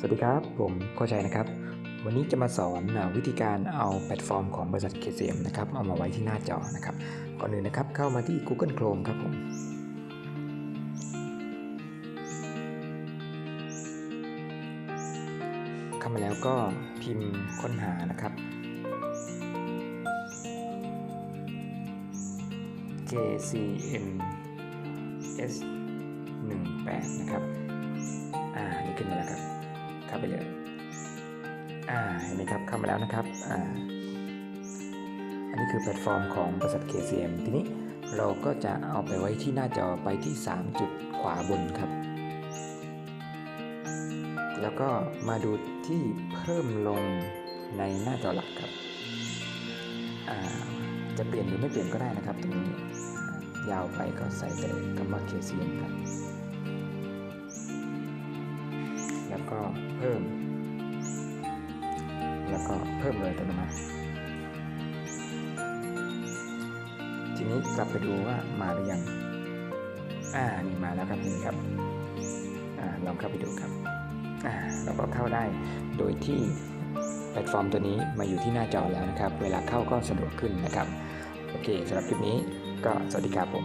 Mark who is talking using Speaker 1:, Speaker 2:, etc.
Speaker 1: สวัสดีครับ ผมโคชัยนะครับ วันนี้จะมาสอนวิธีการเอาแพลตฟอร์มของบริษัท KCM นะครับเอามาไว้ที่หน้าจอนะครับ ก่อนอื่นนะครับเข้ามาที่ Google Chrome ครับผมเข้ามาแล้วก็พิมพ์ค้นหานะครับ KCM S 1 8นะครับ อ่า นี่ขึ้นมาแล้วครับาไปเลย อ่าเห็นไหมครับเข้ามาแล้วนะครับ อ่า อันนี้คือแพลตฟอร์มของบริษัท KCM ทีนี้เราก็จะเอาไปไว้ที่หน้าจอไปที่ 3 จุดขวาบนครับ แล้วก็มาดูที่เพิ่มลงในหน้าจอหลักครับอ่าจะเปลี่ยนหรือไม่เปลี่ยนก็ได้นะครับ ตรงนี้ ยาวไปก็ใส่แต่คำว่า KCM ครับ ก็เพิ่ม แล้วก็เพิ่มเลยอัตโนมัติทีนี้กลับไปดูว่ามาหรือยังอ่านี่มาแล้วครับนี่ครับอ่าลองเข้าไปดูครับอ่าเราก็เข้าได้โดยที่แพลตฟอร์มตัวนี้มาอยู่ที่หน้าจอแล้วนะครับ เวลาเข้าก็สะดวกขึ้นนะครับ โอเคสำหรับคลิปนี้ก็สวัสดีครับผม